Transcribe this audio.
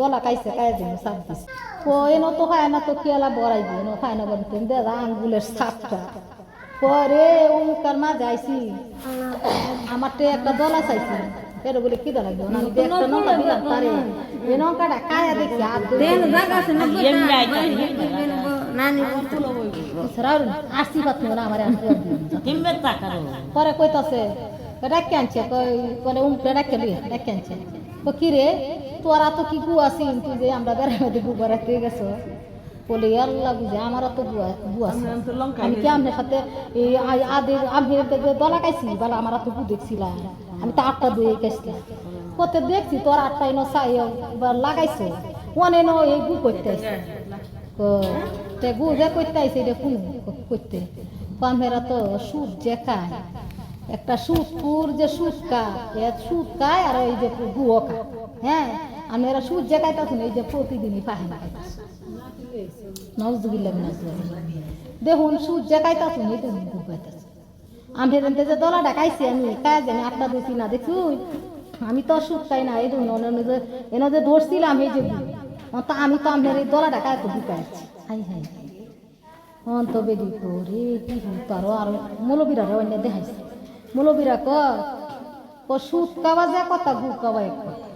দলা কাইছে কায় দিন সাপ দিছে। ও এনো তো খায় না তো কেলা বড়াই দিন ও খায় না বলতে দে আঙ্গুলের সাপটা পরে অমুকার মা যাইছি। আমার তো একটা দলা চাইছি। এটা বলে কি দলা দিও আমি একটা নৌকা দিলাম তারে। এই নৌকাটা কায়া দেখি আর আসছি পাত না আমার কিনবে টাকারও পরে কইতাছে ডাকে আনছে। কই বলে উমকে ডাকে লই ডাকে আনছে। তো কি রে? তোরা তো কি গু আছি তুই যে আমরা বেড়াতে গু বেড়াতে গেছো। বলে আল্লাহ বুঝে আমারও তো গু আছে। আমি কি আপনার সাথে এই আদি আমি দলা খাইছি বলে আমার তো গু দেখছিলাম। আমি তো আটটা দিয়ে গেছিলাম কত দেখছি তোর আটটা এনো চাই লাগাইছে। অনে নো এই গু করতে আসছে তে গু যে করতে আইছে এটা কোন করতে? পামেরা তো সুদ যে খায়। একটা সুদপুর যে সুদ খায় এ সুদ খায় আর ওই যে গুয়ো খায়। হ্যাঁ আমি এরা সুদ যে খাইতে শুনি এই যে প্রতিদিনই পাহে না নজদুবিল্লাহ দেখুন সুদ যে খাইতে শুনি এই দেখুন গু খাইতেছে আমি এখানতে যে দলা ডাকাইছি, আমি কাজ জানি আটটা দিছি না, দেখছি আমি তো সুদ খাই না, এই দেখুন যে, এনে যে ধরছিলাম, এই যে। তা আমি তো আপনার এই দলা ডাকায় তো ঢুকাইছি হাই হাই অন্ত বেদি করে কি তারও আর মৌলবীরা অন্য দেখাইছে। মৌলবীরা ক সুদ কাবা যে কথা গু কাবা এক কথা।